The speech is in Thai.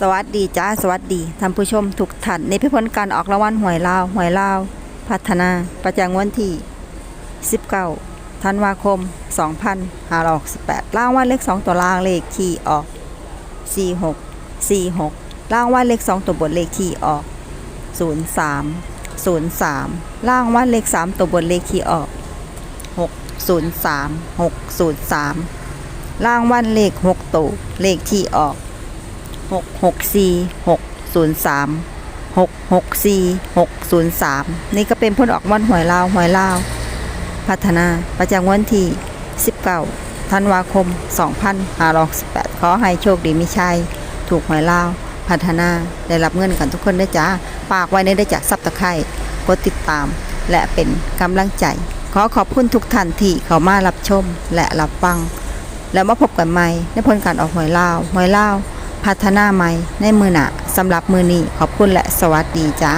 สวัสดีจ้าสวัสดีท่านผู้ชมทุกท่านในพิพลการออกรางวัลหวยลาวหวยลาว พัฒนา ประจำวันที่ 19 ธันวาคม 2568รางวัลเลข 2 ตัวล่างเลขที่ออก 46 46รางวัลเลข 2 ตัวบนเลขที่ออก 03 03รางวัลเลข 3 ตัวบนเลขที่ออก 603 603รางวัลเลข 6 ตัวเลขที่ออก หกหกสี่หกศูนย์สามหกหกสี่หกศูนย์สามนี่ก็เป็นผลออกวันหวยลาวหวยลาว พัฒนาประจำวันที่สิบเก้าธันวาคมสองพันห้าร้อยสิบแปดขอให้โชคดีมิชัย ถูกหวยลาว พัฒนาได้รับเงินกันทุกคนได้จ้าฝากไว้ในได้จากซับตะไคร่กดติดตาม และเป็นกำลังใจ ขอขอบคุณทุกท่านที่เข้ามารับชมและรับฟัง แล้วมาพบกันใหม่ในผลการออกหวยลาวหวยลาว พัฒนาใหม่ในมือหนะสำหรับมือนี้ขอบคุณและสวัสดีจ้า